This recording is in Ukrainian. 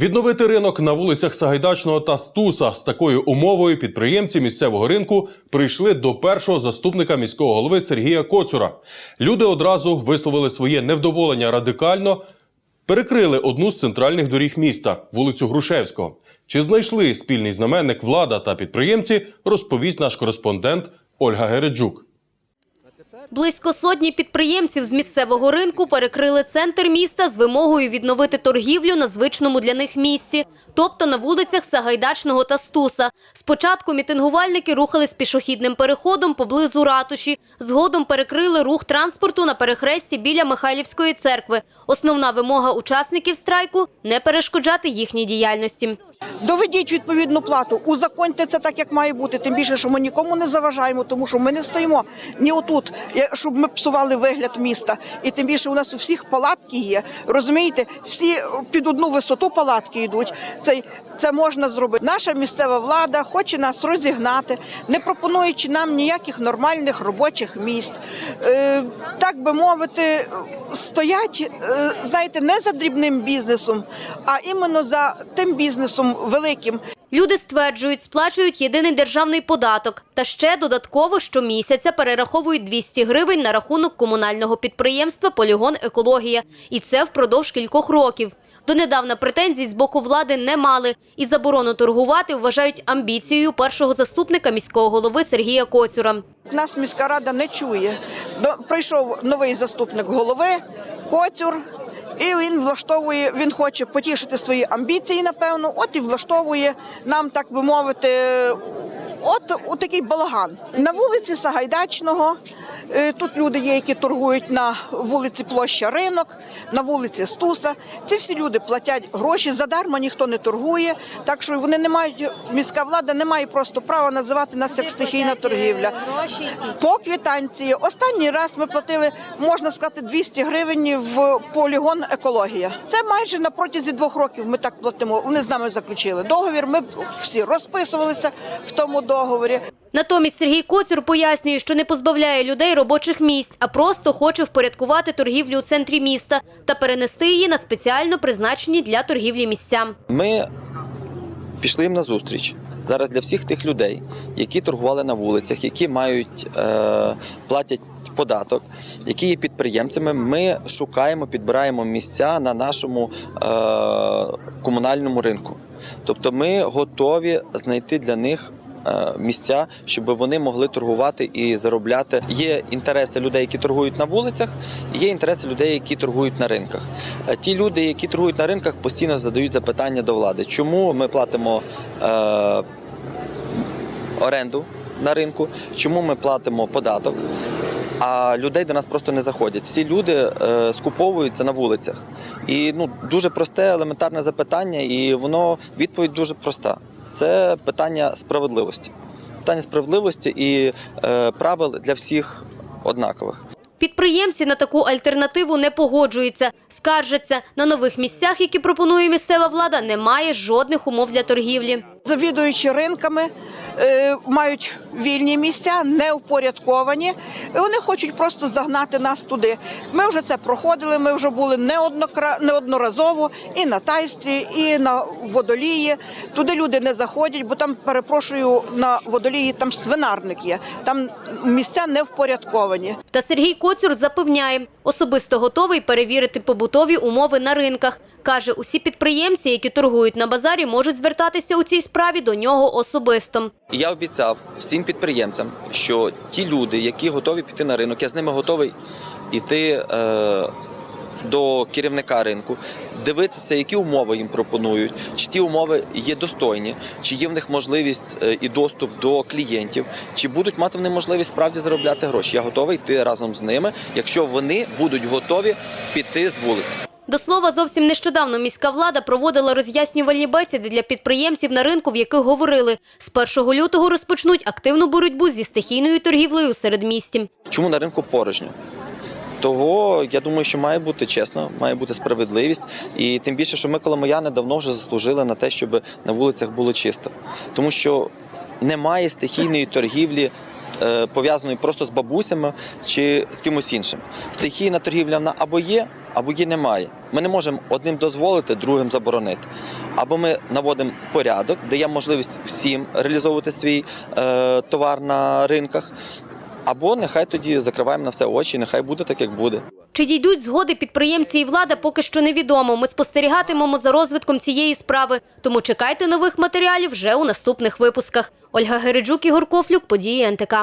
Відновити ринок на вулицях Сагайдачного та Стуса з такою умовою підприємці місцевого ринку прийшли до першого заступника міського голови Сергія Коцюра. Люди одразу висловили своє невдоволення радикально. Перекрили одну з центральних доріг міста вулицю Грушевського. Чи знайшли спільний знаменник влада та підприємці, розповість наш кореспондент Ольга Гереджук. Близько сотні підприємців з місцевого ринку перекрили центр міста з вимогою відновити торгівлю на звичному для них місці, тобто на вулицях Сагайдачного та Стуса. Спочатку мітингувальники рухались пішохідним переходом поблизу ратуші. Згодом перекрили рух транспорту на перехресті біля Михайлівської церкви. Основна вимога учасників страйку – не перешкоджати їхній діяльності. Доведіть відповідну плату, узаконьте це так, як має бути. Тим більше, що ми нікому не заважаємо, тому що ми не стоїмо ні отут, щоб ми псували вигляд міста. І тим більше у нас у всіх палатки є. Розумієте, всі під одну висоту палатки йдуть. Це, це можна зробити. Наша місцева влада хоче нас розігнати, не пропонуючи нам ніяких нормальних робочих місць. Е, так би мовити, стоять, е, знаєте, не за дрібним бізнесом, а іменно за тим бізнесом великим. Люди стверджують, сплачують єдиний державний податок та ще додатково щомісяця перераховують 200 гривень на рахунок комунального підприємства «Полігон Екологія». І це впродовж кількох років. Донедавна претензій з боку влади не мали і заборону торгувати вважають амбіцією першого заступника міського голови Сергія Коцюра. Нас міська рада не чує. До- Прийшов новий заступник голови Коцюр. І він влаштовує, він хоче потішити свої амбіції, напевно. От і влаштовує нам, так би мовити, от, от такий балаган. На вулиці Сагайдачного тут люди є, які торгують на вулиці Площа Ринок, на вулиці Стуса. Ці всі люди платять гроші, задарма ніхто не торгує. Так що вони не мають, міська влада не має просто права називати нас як стихійна торгівля. По квитанції. Останній раз ми платили, можна сказати, 200 гривень в полігон екологія. Це майже на протязі двох років ми так платимо. Вони з нами заключили договір. Ми всі розписувалися в тому договорі. Натомість Сергій Коцюр пояснює, що не позбавляє людей робочих місць, а просто хоче впорядкувати торгівлю у центрі міста та перенести її на спеціально призначені для торгівлі місця. Ми пішли їм на зустріч. Зараз для всіх тих людей, які торгували на вулицях, які мають е, платять податок, які є підприємцями, ми шукаємо, підбираємо місця на нашому е, комунальному ринку. Тобто ми готові знайти для них. Е, Місця, щоб вони могли торгувати і заробляти. Є інтереси людей, які торгують на вулицях, є інтереси людей, які торгують на ринках. Е, Ті люди, які торгують на ринках, постійно задають запитання до влади, чому ми платимо е, оренду на ринку, чому ми платимо податок. А людей до нас просто не заходять. Всі люди е, скуповуються на вулицях. І ну дуже просте, елементарне запитання, і воно відповідь дуже проста. Це питання справедливості. Питання справедливості і е, правил для всіх однакових. Підприємці на таку альтернативу не погоджуються, скаржаться. На нових місцях, які пропонує місцева влада, немає жодних умов для торгівлі. Завідуючи ринками, е, мають вільні місця, не упорядковані. Вони хочуть просто загнати нас туди. Ми вже це проходили. Ми вже були неодноразово і на тайстві, і на водолії. Туди люди не заходять, бо там, перепрошую, на водолії там свинарник є. Там місця не впорядковані. Та Сергій Коцюр запевняє, особисто готовий перевірити побутові умови на ринках. Каже, усі підприємці, які торгують на базарі, можуть звертатися у цій справі до нього особисто. Я обіцяв всім підприємцям, що ті люди, які готові піти на ринок, я з ними готовий йти е, до керівника ринку, дивитися, які умови їм пропонують, чи ті умови є достойні, чи є в них можливість е, і доступ до клієнтів, чи будуть мати вони можливість справді заробляти гроші. Я готовий йти разом з ними, якщо вони будуть готові піти з вулиці. До слова, зовсім нещодавно міська влада проводила роз'яснювальні бесіди для підприємців на ринку, в яких говорили, з 1 лютого розпочнуть активну боротьбу зі стихійною торгівлею у середмісті. Чому на ринку порожньо? Того я думаю, що має бути чесно, має бути справедливість, і тим більше, що ми коломияни давно вже заслужили на те, щоб на вулицях було чисто, тому що немає стихійної торгівлі. е, Пов'язаної просто з бабусями чи з кимось іншим. Стихійна торгівля вона або є, або її немає. Ми не можемо одним дозволити, другим заборонити. Або ми наводимо порядок, даємо можливість всім реалізовувати свій е, товар на ринках, або нехай тоді закриваємо на все очі, нехай буде так, як буде. Чи дійдуть згоди підприємці і влада, поки що невідомо. Ми спостерігатимемо за розвитком цієї справи. Тому чекайте нових матеріалів вже у наступних випусках. Ольга Гереджук, Ігор Кофлюк, події НТК.